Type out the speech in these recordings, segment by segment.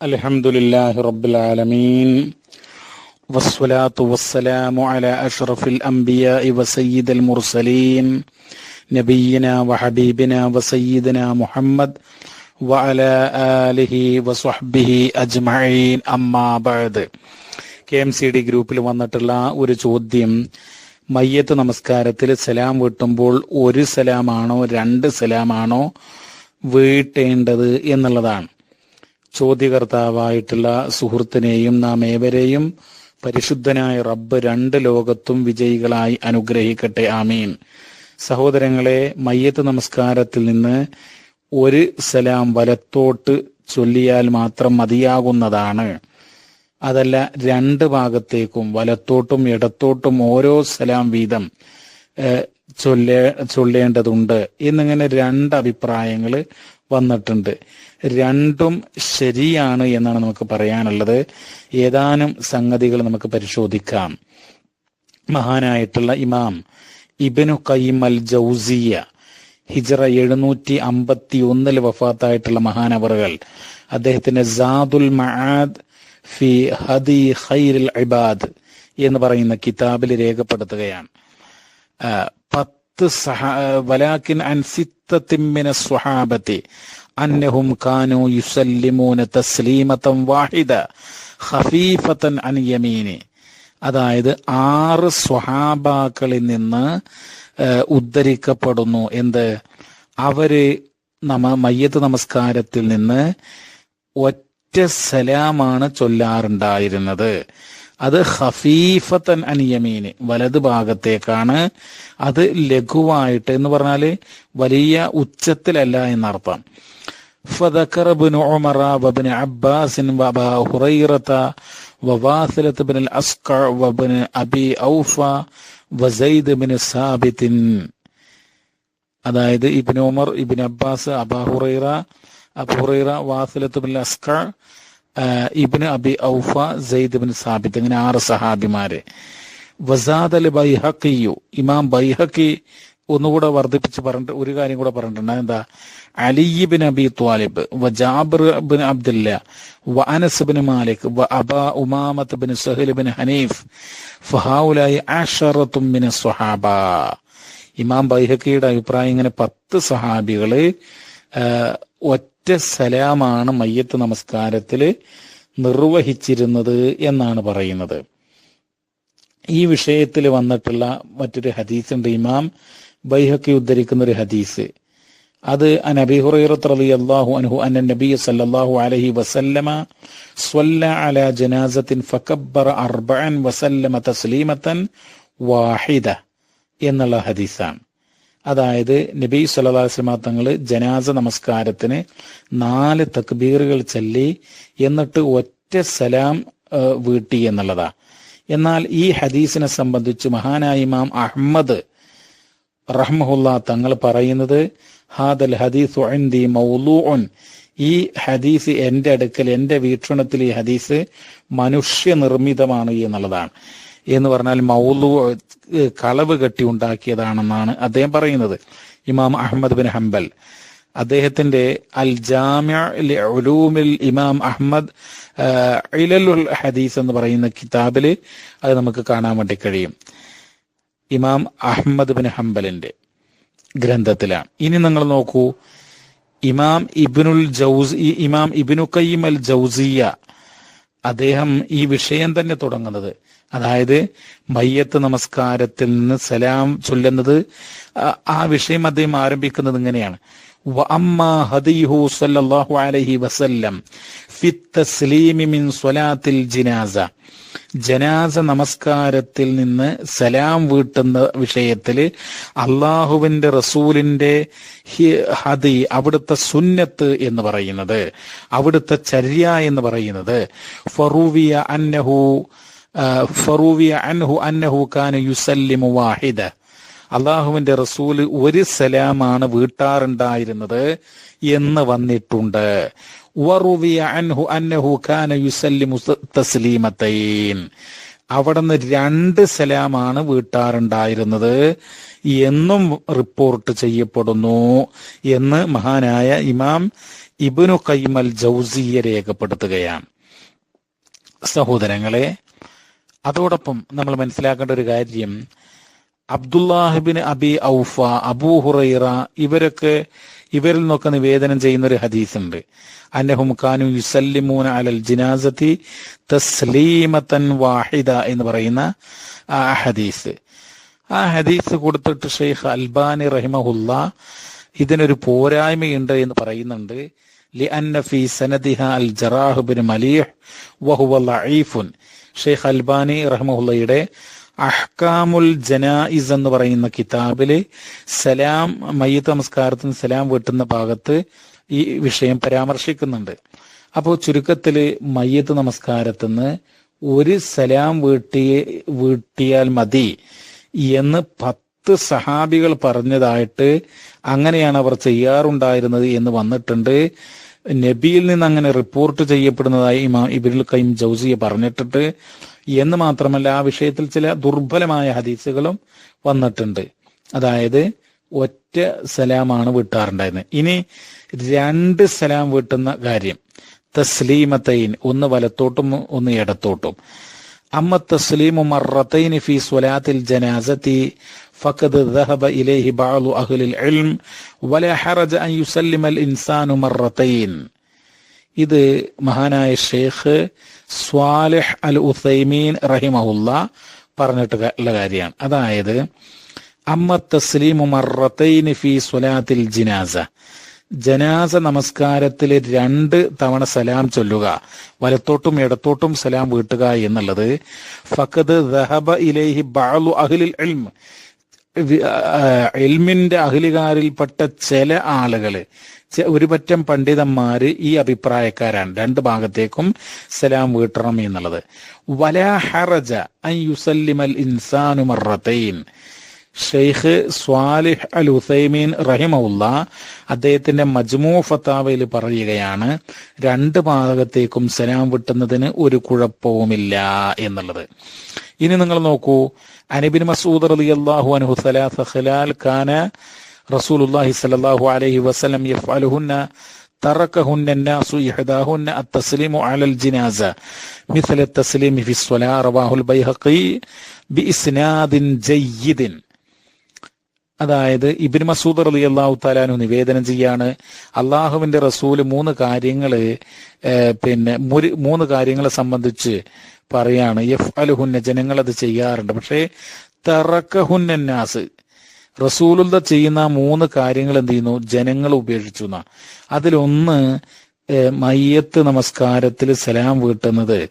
الحمد لله رب العالمين والصلاة والسلام على أشرف الأنبياء وسيد المرسلين نبينا وحبيبنا وسيدنا محمد وعلى آله وصحبه أجمعين أما بعد K M C D ഗ്രൂപ്പിൽ വന്നിട്ടുള്ള ഒരു ചോദ്യം മയ്യത്ത് നമസ്കാരത്തിൽ സലാം വീട്ടുമ്പോൾ ഒരു സലാമാണോ രണ്ട് സലാമാണോ വീട്ടേണ്ടത് എന്നുള്ളതാണ് ചോദ്യകർത്താവായിട്ടുള്ള സുഹൃത്തിനെയും നാം ഏവരെയും പരിശുദ്ധനായ റബ്ബ് രണ്ട് ലോകത്തും വിജയികളായി അനുഗ്രഹിക്കട്ടെ. ആമീൻ. സഹോദരങ്ങളെ മയ്യത്ത് നമസ്കാരത്തിൽ നിന്ന് ഒരു സലാം വലത്തോട്ട് ചൊല്ലിയാൽ മാത്രം മതിയാകുന്നതാണ്. അതല്ല രണ്ട് ഭാഗത്തേക്കും വലത്തോട്ടും ഇടത്തോട്ടും ഓരോ സലാം വീതം ചൊല്ലേ ചൊല്ലേണ്ടതുണ്ട് എന്നിങ്ങനെ രണ്ട് അഭിപ്രായങ്ങൾ വന്നിട്ടുണ്ട്. രണ്ടും ശരിയാണ് എന്നാണ് നമുക്ക് പറയാനുള്ളത്. ഏതാനും സംഗതികൾ നമുക്ക് പരിശോധിക്കാം. മഹാനായിട്ടുള്ള ഇമാം ഇബനു കയ്യിം അൽ ജൗസിയ ഹിജറ എഴുന്നൂറ്റി അമ്പത്തി ഒന്നിൽ വഫാത്തായിട്ടുള്ള മഹാനവറുകൾ. അദ്ദേഹത്തിന്റെ സാദുൽ മഹാദ് ഫി ഹദി ഖൈറിൽ ഇബാദ് എന്ന് പറയുന്ന കിതാബിൽ രേഖപ്പെടുത്തുകയാണ്. കാനു വാഹിദ അതായത് ആറ് സ്വഹാബാക്കളിൽ നിന്ന് ഉദ്ധരിക്കപ്പെടുന്നു. എന്ത്? അവർ നമ മയ്യത്ത് നമസ്കാരത്തിൽ നിന്ന് ഒറ്റ സലാമാണ് ചൊല്ലാറുണ്ടായിരുന്നത്. അത് ഹഫീഫത്തൻ അനിയമീന് വലത് ഭാഗത്തേക്കാണ് അത് ലഘുവായിട്ട് എന്ന് പറഞ്ഞാല് വലിയ ഉച്ചത്തിലല്ല എന്നർത്ഥം فذكر ابن عمر وابن عباس وابا هريرة وواثلة بن الأسقع وابن أبي أوفى وزيد بن ثابت അതായത് Ibn Umar Ibn Abbas Aba Hurairah Abu Hurairah വാസിലത്ത് bin അസ്ക ഇബിന് Abi Awfa Zaid bin Thabit ഇങ്ങനെ ആറ് സഹാബിമാര്. വസാദ് അൽ ബൈഹക്കിയു ഇമാം ബൈഹക്കി ഒന്നുകൂടെ വർദ്ധിപ്പിച്ച് പറഞ്ഞിട്ട് ഒരു കാര്യം കൂടെ പറഞ്ഞിട്ടുണ്ട്. എന്താ? അലി ബിൻ അബി ത്വാലിബ് വ ജാബിർ ബിൻ അബ്ദുല്ല വ അനസ് ബിൻ മാലിക് വ അബ ഉമാമത്ത് ബിൻ സഹിൽ ബിൻ ഹനീഫ് ഫഹാവുലായി ആഷറത്തും ബിൻ സ്വഹാബ. ഇമാം ബൈഹക്കിയുടെ അഭിപ്രായം ഇങ്ങനെ പത്ത് സഹാബികൾ ഒറ്റ സലാമാണ് മയ്യത്ത് നമസ്കാരത്തിൽ നിർവഹിച്ചിരുന്നത് എന്നാണ് പറയുന്നത്. ഈ വിഷയത്തിൽ വന്നിട്ടുള്ള മറ്റൊരു ഹദീസ് ഉണ്ട് ഇമാം ബൈഹക്കി ഉദ്ധരിക്കുന്ന ഒരു ഹദീസ്. അത് റളിയല്ലാഹു അൻഹു അന്ന അലൈഹി വസല്ലമ വാഹിദ എന്നുള്ള ഹദീസാണ്. അതായത് നബി വസല്ലമ തങ്ങൾ ജനാസ നമസ്കാരത്തിന് നാല് തക്ബീറുകൾ ചൊല്ലി എന്നിട്ട് ഒറ്റ സലാം വീട്ടി എന്നുള്ളതാ. എന്നാൽ ഈ ഹദീസിനെ സംബന്ധിച്ച് മഹാനായ ഇമാം അഹമ്മദ് റഹ്മുല്ല തങ്ങൾ പറയുന്നത് ഹാദൽ ഹദീസ് ഇൻദി മൗലൂഉൻ. ഈ ഹദീസ് എന്റെ അടുക്കൽ എന്റെ വീക്ഷണത്തിൽ ഈ ഹദീസ് മനുഷ്യ നിർമ്മിതമാണ് എന്നുള്ളതാണ്. എന്ന് പറഞ്ഞാൽ മൗലു കളവ് കെട്ടി ഉണ്ടാക്കിയതാണെന്നാണ് അദ്ദേഹം പറയുന്നത്. ഇമാം അഹമ്മദ് ബിൻ ഹംബൽ. അദ്ദേഹത്തിന്റെ അൽ ജാമ്യൂമിൽ ഇമാം അഹമ്മദ് ഇലലുൽ ഹദീസ് എന്ന് പറയുന്ന കിതാബിൽ അത് നമുക്ക് കാണാൻ വേണ്ടി കഴിയും. ഇമാം അഹമ്മദ് ബിൻ ഹംബലിന്റെ ഗ്രന്ഥത്തിലാണ്. ഇനി നിങ്ങൾ നോക്കൂ. ഇമാം ഇബിനുൽ ജൗസ് ഇമാം ഇബിനു കയ്യം അൽ ജൗസിയ അദ്ദേഹം ഈ വിഷയം തന്നെ തുടങ്ങുന്നത്. അതായത് മയ്യത്ത് നമസ്കാരത്തിൽ നിന്ന് സലാം ചൊല്ലുന്നത് ആ വിഷയം അദ്ദേഹം ആരംഭിക്കുന്നത് ഇങ്ങനെയാണ്. ജനാസ. നമസ്കാരത്തിൽ നിന്ന് സലാം വീട്ടുന്ന വിഷയത്തിൽ അള്ളാഹുവിന്റെ റസൂലിന്റെ ഹദി അവിടുത്തെ സുന്നത്ത് എന്ന് പറയുന്നത് അവിടുത്തെ ചര്യ എന്ന് പറയുന്നത്. ഫറൂവിയ അന്നഹു ഫറൂവിയ അൻഹു അന്നഹു കാന യുസല്ലിമു വാഹിദ. അള്ളാഹുവിന്റെ റസൂൽ ഒരു സലാമാണ് വീട്ടാറുണ്ടായിരുന്നത് എന്ന് വന്നിട്ടുണ്ട്. അൻഹു അന്നഹു കാന യുസല്ലിമു അവിടുന്ന് രണ്ട് സലാമാണ് വീട്ടാറുണ്ടായിരുന്നത് എന്നും റിപ്പോർട്ട് ചെയ്യപ്പെടുന്നു എന്ന് മഹാനായ ഇമാം ഇബിനു കൈമൽ ജൗസിയ രേഖപ്പെടുത്തുകയാണ്. സഹോദരങ്ങളെ അതോടൊപ്പം നമ്മൾ മനസ്സിലാക്കേണ്ട ഒരു കാര്യം അബ്ദുല്ലാഹിബിൻ അബി ഔഫ അബൂ ഹുറൈറ ഇവരൊക്കെ ഇവരിൽ നിന്നൊക്കെ നിവേദനം ചെയ്യുന്ന ഒരു ഹദീസ് ഉണ്ട് അന്നഹും ഖാനു യുസല്ലിമൂന അലൽ ജിനാസത്തി തസ്ലീമത്തൻ വാഹിദ എന്ന് പറയുന്ന ആ ഹദീസ്. ആ ഹദീസ് കൊടുത്തിട്ട് ഷെയ്ഖ് അൽബാനി റഹിമഹുല്ല ഇതിനൊരു പോരായ്മയുണ്ട് എന്ന് പറയുന്നുണ്ട്. لأن في سندها الجراح بن مليح وهو ضعيف ഷെയ്ഖ് അൽബാനി റഹ്മുള്ളയുടെ അഹ്കാമുൽ ജനായിസ് എന്ന് പറയുന്ന കിതാബില് സലാം മയ്യത്ത് നമസ്കാരത്തിന് സലാം വീട്ടുന്ന ഭാഗത്ത് ഈ വിഷയം പരാമർശിക്കുന്നുണ്ട് അപ്പോൾ ചുരുക്കത്തില് മയ്യത്ത് നമസ്കാരത്തിന് ഒരു സലാം വീട്ടി വീട്ടിയാൽ മതി എന്ന് പത്ത് പത്ത് സഹാബികൾ പറഞ്ഞതായിട്ട് അങ്ങനെയാണ് അവർ ചെയ്യാറുണ്ടായിരുന്നത് എന്ന് വന്നിട്ടുണ്ട്. നബിയിൽ നിന്ന് അങ്ങനെ റിപ്പോർട്ട് ചെയ്യപ്പെടുന്നതായി ഇമാം ഇബിനുൽ കൈം ജൗസിയെ പറഞ്ഞിട്ടുണ്ട്. എന്ന് മാത്രമല്ല ആ വിഷയത്തിൽ ചില ദുർബലമായ ഹദീസുകളും വന്നിട്ടുണ്ട്. അതായത് ഒറ്റ സലാമാണ് വിട്ടാറുണ്ടായിരുന്നത്. ഇനി രണ്ട് സലാം വീട്ടുന്ന കാര്യം. തസ്ലീമത്തൈൻ ഒന്ന് വലത്തോട്ടും ഒന്ന് ഇടത്തോട്ടും. അമ്മ തസ്ലീമു മറത്തൈൻ ഫി സ്വലാത്തിൽ ജനാസത്തി فقد ذهب إليه بعض أهل العلم ولا حرج أن يسلم الإنسان مرتين ഇത് മഹാനായ ഷെയ്ഖ് സ്വാലിഹ് അൽ ഉസൈമീൻ റഹിമഹുല്ല പറഞ്ഞിട്ടുള്ള കാര്യമാണ് അതായത് അമ്മ തസ്ലീമു മറത്തൈന് ഫി സ്വലാത്തിൽ ജിനാസ ജനാസ നമസ്കാരത്തിൽ രണ്ട് തവണ സലാം ചൊല്ലുക വലത്തോട്ടും ഇടത്തോട്ടും സലാം വീട്ടുക എന്നുള്ളത് ഫക്കത് ദഹബ ഇലേഹി ബാലു അഹ്ലിൽ ഇൽം എൽമിന്റെ അഹ്ലികാരിൽപ്പെട്ട ചില ആളുകൾ ഒരു പറ്റം പണ്ഡിതന്മാര് ഈ അഭിപ്രായക്കാരാണ്. രണ്ട് ഭാഗത്തേക്കും സലാം വീട്ടണം എന്നുള്ളത്. വലാ ഹറജ അൻ യുസല്ലിമൽ ഇൻസാനു ഷെയ്ഖ് സ്വാലിഹ് അൽ ഹുസൈമീൻ റഹിമുള്ള അദ്ദേഹത്തിന്റെ മജ്മൂ ഫത്താവയിൽ പറയുകയാണ് രണ്ട് ഭാഗത്തേക്കും സലാം വിട്ടുന്നതിന് ഒരു കുഴപ്പവുമില്ല എന്നുള്ളത്. ഇനി നിങ്ങൾ നോക്കൂ അനബിൻ മസൂദ് റലി അള്ളാഹു അനഹു സലാസ ഖലാൽ കാന റസൂലുള്ളാഹി സ്വല്ലല്ലാഹു അലൈഹി വസല്ലം യഫ്അലുഹുന്ന تركهن الناس إحداهن التسليم على الجنازة مثل التسليم في الصلاة رواه البيهقي بإسناد جيد അതായത് ഇബിൻ മസൂദ് അലി അള്ളാഹു താലാനു നിവേദനം ചെയ്യാണ്. അള്ളാഹുവിന്റെ റസൂൽ മൂന്ന് കാര്യങ്ങൾ പിന്നെ മൂന്ന് കാര്യങ്ങളെ സംബന്ധിച്ച് പറയാണ്. എഫ് അലുഹുന്ന ജനങ്ങൾ അത് ചെയ്യാറുണ്ട്. പക്ഷേ തറക്കഹുന്നാസ് റസൂലുല്ല ചെയ്യുന്ന മൂന്ന് കാര്യങ്ങൾ എന്ത് ചെയ്യുന്നു? ജനങ്ങൾ ഉപേക്ഷിച്ചു എന്നാ. അതിലൊന്ന് മയ്യത്ത് നമസ്കാരത്തിൽ സലാം വീട്ടുന്നത്.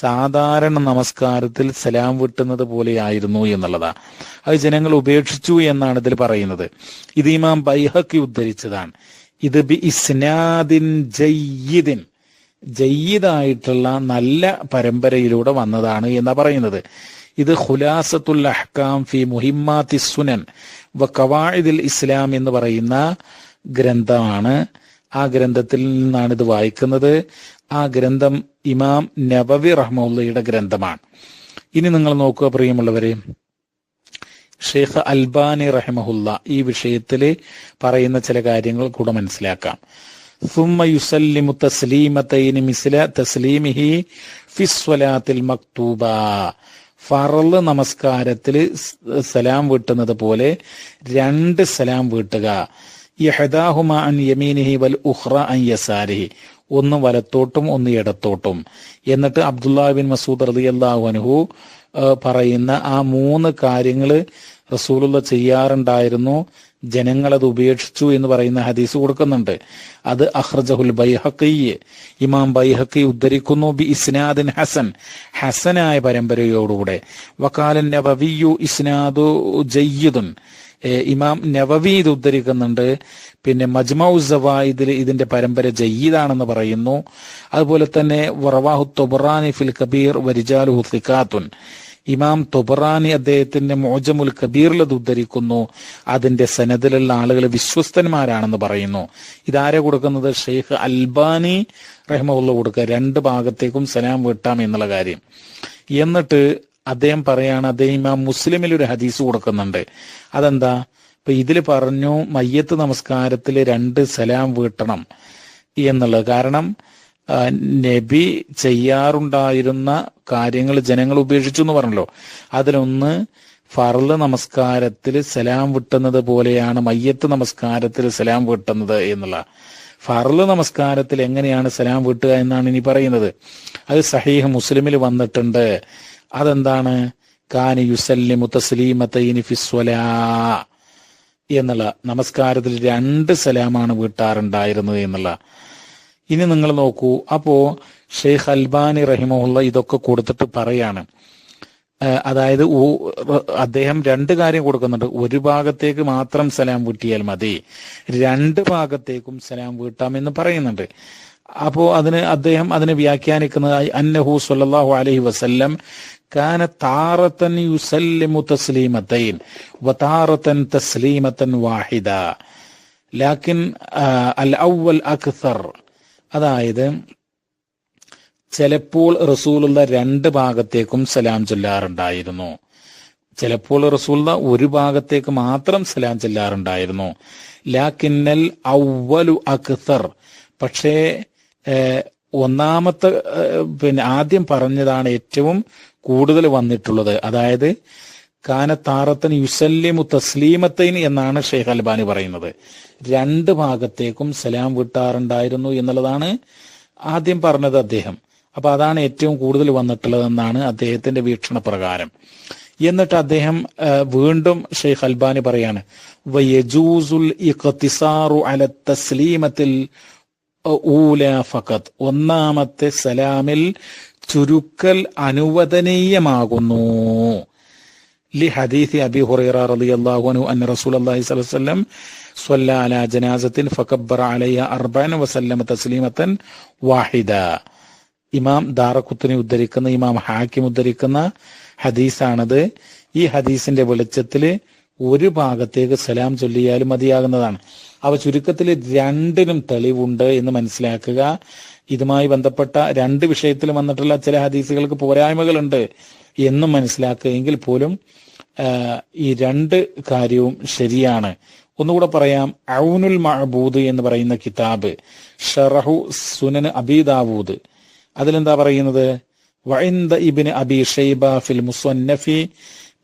സാധാരണ നമസ്കാരത്തിൽ സലാം വിട്ടുന്നത് പോലെയായിരുന്നു എന്നുള്ളതാണ് അത് ജനങ്ങൾ ഉപേക്ഷിച്ചു എന്നാണ് ഇതിൽ പറയുന്നത്. ഇത് ഇമാം ബൈഹക്കി ഉദ്ധരിച്ചതാണ്. ഇത് ബി ഇസ്നാദിൻ ജയ്യിദിൻ. ജയ്യിദായിട്ടുള്ള നല്ല പരമ്പരയിലൂടെ വന്നതാണ് എന്നാ പറയുന്നത്. ഇത് ഖുലാസത്തുൽ അഹ്കാം ഫി മുഹിമ്മാത്തി സുനൻ വ കവായിദിൽ ഇസ്ലാം എന്ന് പറയുന്ന ഗ്രന്ഥമാണ്. ആ ഗ്രന്ഥത്തിൽ നിന്നാണ് ഇത് വായിക്കുന്നത്. ആ ഗ്രന്ഥം ഇമാം നബവി റഹ്മുള്ളയുടെ ഗ്രന്ഥമാണ് ഇനി നിങ്ങൾ നോക്കുക പ്രിയമുള്ളവരെ ഷെയ്ഖ് അൽബാനി റഹ്മഹുല്ല ഈ വിഷയത്തിൽ പറയുന്ന ചില കാര്യങ്ങൾ കൂടെ മനസ്സിലാക്കാം ثم يسلم تسليمتين مثل تسليمه في الصلاة المكتوبة ഫറല് നമസ്കാരത്തിൽ സലാം വീട്ടുന്നത് പോലെ രണ്ട് സലാം വീട്ടുക യഹദാഹുമ അൻ യമീനിഹി വൽ ഉഹ്റ അൻ യസാരിഹി ഒന്ന് വലത്തോട്ടും ഒന്ന് ഇടത്തോട്ടും. എന്നിട്ട് അബ്ദുല്ലാ ബിൻ മസൂദ് റളിയല്ലാഹു അൻഹു പറയുന്ന ആ മൂന്ന് കാര്യങ്ങൾ റസൂലുള്ള ചെയ്യാറുണ്ടായിരുന്നു. ജനങ്ങൾ അത് ഉപേക്ഷിച്ചു എന്ന് പറയുന്ന ഹദീസ് കൊടുക്കുന്നുണ്ട്. അത് അഹ്റജഹുൽ ബൈഹക്കി ഇമാം ബൈഹക്കി ഉദ്ധരിക്കുന്നു ബി ഇസ്നാദിൻ ഹസൻ ഹസനായ പരമ്പരയോടുകൂടെ. വക്കാലൻ നബവിയു ഇസ്നാദു ജയ്യിദുൻ. ഇമാം നവവി ഇത് ഉദ്ധരിക്കുന്നുണ്ട്. പിന്നെ മജ്മൌ സവായിദിൽ ഇതിന്റെ പരമ്പര ജയ്യീദാണെന്ന് പറയുന്നു. അതുപോലെ തന്നെ വറവാഹു തൊബറാനി ഫിൽ കബീർ വരിജാലുഹു ഹുസിഖാത്തുൻ ഇമാം തൊബറാനി അദ്ദേഹത്തിന്റെ മോജമുൽ കബീറിൽ അത് ഉദ്ധരിക്കുന്നു. അതിന്റെ സനദിലുള്ള ആളുകൾ വിശ്വസ്തന്മാരാണെന്ന് പറയുന്നു. ഇതാരെ കൊടുക്കുന്നത്? ഷെയ്ഖ് അൽബാനി റഹ്മുള്ള കൊടുക്കുക. രണ്ട് ഭാഗത്തേക്കും സലാം വീട്ടാം എന്നുള്ള കാര്യം. എന്നിട്ട് അദ്ദേഹം പറയാണ് അദ്ദേഹം ഇമാം മുസ്ലിമിൽ ഒരു ഹദീസ് കൊടുക്കുന്നുണ്ട്. അതെന്താ? ഇപ്പൊ ഇതിൽ പറഞ്ഞു മയ്യത്ത് നമസ്കാരത്തിൽ രണ്ട് സലാം വീട്ടണം എന്നുള്ളത്. കാരണം നബി ചെയ്യാറുണ്ടായിരുന്ന കാര്യങ്ങൾ ജനങ്ങൾ ഉപേക്ഷിച്ചു എന്ന് പറഞ്ഞല്ലോ. അതിലൊന്ന് ഫർൾ നമസ്കാരത്തിൽ സലാം വിട്ടുന്നത് പോലെയാണ് മയ്യത്ത് നമസ്കാരത്തിൽ സലാം വിട്ടുന്നത് എന്നുള്ള. ഫർൾ നമസ്കാരത്തിൽ എങ്ങനെയാണ് സലാം വിട്ടുക എന്നാണ് ഇനി പറയുന്നത്. അത് സഹീഹ് മുസ്ലിമിൽ വന്നിട്ടുണ്ട്. അതെന്താണ്? കാനി യുസല്ലിമു തസ്ലീമത്തൈനി എന്നുള്ള നമസ്കാരത്തിൽ രണ്ട് സലാമാണ് വീട്ടാറുണ്ടായിരുന്നത് എന്നുള്ള. ഇനി നിങ്ങൾ നോക്കൂ. അപ്പോ ഷെയ്ഖ് അൽബാനി റഹിമുള്ള ഇതൊക്കെ കൊടുത്തിട്ട് പറയാണ്. അതായത് അദ്ദേഹം രണ്ട് കാര്യം കൊടുക്കുന്നുണ്ട്. ഒരു ഭാഗത്തേക്ക് മാത്രം സലാം വീട്ടിയാൽ മതി. രണ്ട് ഭാഗത്തേക്കും സലാം വീട്ടാം എന്ന് പറയുന്നുണ്ട്. അപ്പോ അതിന് അദ്ദേഹം അതിനെ വ്യാഖ്യാനിക്കുന്നത് അന്നഹു സല്ലല്ലാഹു അലഹി വസല്ലം കാന താറത്തൻ യുസല്ലിമു തസ്ലീമത്തൈൻ വതാറത്തൻ തസ്ലീമത്തൻ വാഹിദ. ലാക്കിൻ അൽ ഔവൽ അക്സർ. അതായത് ചിലപ്പോൾ റസൂലുള്ള രണ്ട് ഭാഗത്തേക്കും സലാം ചൊല്ലാറുണ്ടായിരുന്നു. ചിലപ്പോൾ റസൂലുള്ള ഒരു ഭാഗത്തേക്ക് മാത്രം സലാം ചൊല്ലാറുണ്ടായിരുന്നു. ലാക്കിന്നൽ ഔവലു അക്സർ. പക്ഷേ ഒന്നാമത്തെ പിന്നെ ആദ്യം പറഞ്ഞതാണ് ഏറ്റവും കൂടുതൽ വന്നിട്ടുള്ളത്. അതായത് കാനത്താറത്തൻ യുസല്ലിമു തസ്ലീമത്തൈൻ എന്നാണ് ഷെയ്ഖ് അൽബാനി പറയുന്നത്. രണ്ട് ഭാഗത്തേക്കും സലാം വിട്ടാറുണ്ടായിരുന്നു എന്നുള്ളതാണ് ആദ്യം പറഞ്ഞത് അദ്ദേഹം. അപ്പൊ അതാണ് ഏറ്റവും കൂടുതൽ വന്നിട്ടുള്ളതെന്നാണ് അദ്ദേഹത്തിന്റെ വീക്ഷണ പ്രകാരം എന്നിട്ട് അദ്ദേഹം വീണ്ടും ഷെയ്ഖ് അൽബാനി പറയാണ് വയജൂസുൽ ഇഖ്തിസാറു അല തസ്ലീമത്തിൽ ഊല ഫഖത്ത് ഒന്നാമത്തെ സലാമിൽ ചുരുക്കൽ അനുവദനീയമാകുന്നു. ലി ഹദീഫി അബി ഹുറൈറ റളിയല്ലാഹു അൻഹു റസൂലുള്ളാഹി അലൈഹി വസല്ലം സ്വല്ല അലാ ജനാസത്തിൻ വസല്ലമ തസ്ലീമത്തൻ വാഹിദ. ഇമാം ദാറഖുത്തിനെ ഉദ്ധരിക്കുന്ന ഇമാം ഹാക്കിം ഉദ്ധരിക്കുന്ന ഹദീസാണത്. ഈ ഹദീസിന്റെ വെളിച്ചത്തിൽ ഒരു ഭാഗത്തേക്ക് സലാം ചൊല്ലിയാലും മതിയാകുന്നതാണ്. അവ ചുരുക്കത്തിൽ രണ്ടിനും തെളിവുണ്ട് എന്ന് മനസ്സിലാക്കുക. ഇതുമായി ബന്ധപ്പെട്ട രണ്ട് വിഷയത്തിൽ വന്നിട്ടുള്ള ചില ഹദീസുകൾക്ക് പോരായ്മകളുണ്ട് എന്നും മനസ്സിലാക്കുകയെങ്കിൽ പോലും ഈ രണ്ട് കാര്യവും ശരിയാണ്. ഒന്നുകൂടെ പറയാം ഔനുൽ മഹബൂദ് എന്ന് പറയുന്ന കിതാബ് ഷറഹു സുനൻ അബീദാവൂദ് അതിലെന്താ പറയുന്നത്? വൈന്ദ ഇബ്നു അബി ഷൈബ ഫിൽ മുസന്നഫി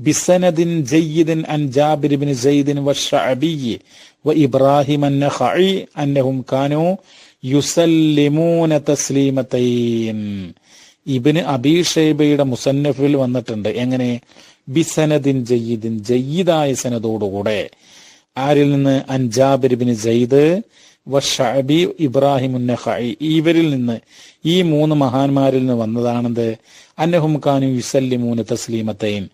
ബിസനദിൻ ജയ്യിദിൻ അൻ ജാബിരിബിൻ ജയ്ദിൻ വഷഅബി വഇബ്രാഹിം അന്നഖഇ അന്നഹും കാനു യുസല്ലിമൂന തസ്ലീമതൈൻ ഇബിന് അബീഷേബയുടെ മുസന്നഫിൽ വന്നിട്ടുണ്ട്. എങ്ങനെ? ബിസനദിൻ ജയ്യിദിൻ ജയ്യിദായ സനദോടുകൂടെ ആരിൽ നിന്ന്? അൻജാബിരിബിന് ജയ്ദ് വഷഅബി ഇബ്രാഹിം ഇവരിൽ നിന്ന് ഈ മൂന്ന് മഹാന്മാരിൽ നിന്ന് വന്നതാണെന്ത്? അന്നഹും ഖാനു യുസല്ലിമൂന് തസ്ലീമത്തൈൻ.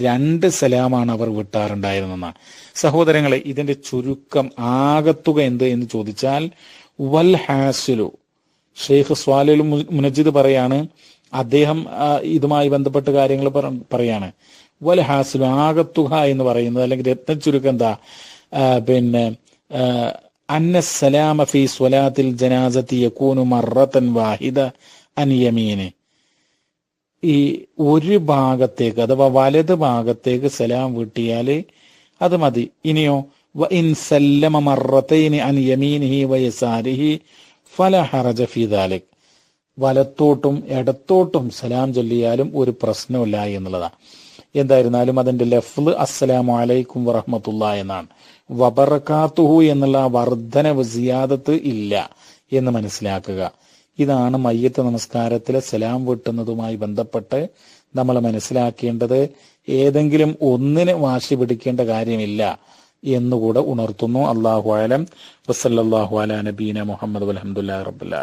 രണ്ട് സലാമാണ് അവർ വിട്ടാറുണ്ടായിരുന്നെന്നാണ് സഹോദരങ്ങളെ ഇതിന്റെ ചുരുക്കം ആകത്തുക എന്ത് എന്ന് ചോദിച്ചാൽ വൽ ഹാസിലു. ഷെയ്ഖ് സ്വാലുൽ മുനജിദ് പറയാണ് അദ്ദേഹം ഇതുമായി ബന്ധപ്പെട്ട കാര്യങ്ങൾ പറയാണ്. വൽ ഹാസിലു ആകത്തുക എന്ന് പറയുന്നത് അല്ലെങ്കിൽ രത്ന ചുരുക്കം എന്താ പിന്നെ അന്ന സലാമ ഫി സ്വലാത്തിൽ ജനാസത്തി യക്കൂനു മറത്തൻ വാഹിദ അൻ യമീന്. ഈ ഒരു ഭാഗത്തേക്ക് അഥവാ വലത് ഭാഗത്തേക്ക് സലാം വീട്ടിയാൽ അത് മതി. ഇനിയോ വ ഇൻ സല്ലമ മറത്തൈനി അൻ യമീനിഹി വയസാരിഹി ഫല ഹറജ ഫി ദാലിക്. വലത്തോട്ടും ഇടത്തോട്ടും സലാം ചൊല്ലിയാലും ഒരു പ്രശ്നമില്ല എന്നുള്ളതാണ്. എന്തായിരുന്നാലും അതിന്റെ ലഫ്ല് അസ്സലാമു അലൈക്കും വറഹമത്തുള്ള എന്നാണ്. വബറക്കാത്തുഹു എന്നുള്ള ആ വർധനവ് സിയാദത്ത് ഇല്ല എന്ന് മനസ്സിലാക്കുക. ഇതാണ് മയ്യത്ത് നമസ്കാരത്തിലെ സലാം വെട്ടുന്നതുമായി ബന്ധപ്പെട്ട് നമ്മൾ മനസ്സിലാക്കേണ്ടത് ഏതെങ്കിലും ഒന്നിന് വാശി പിടിക്കേണ്ട കാര്യമില്ല എന്നുകൂടെ ഉണർത്തുന്നു. അള്ളാഹു ആലം വസല്ലാഹു അല നബീന മുഹമ്മദ് അലഹമുല്ലാ റബ്ബുല്ലാ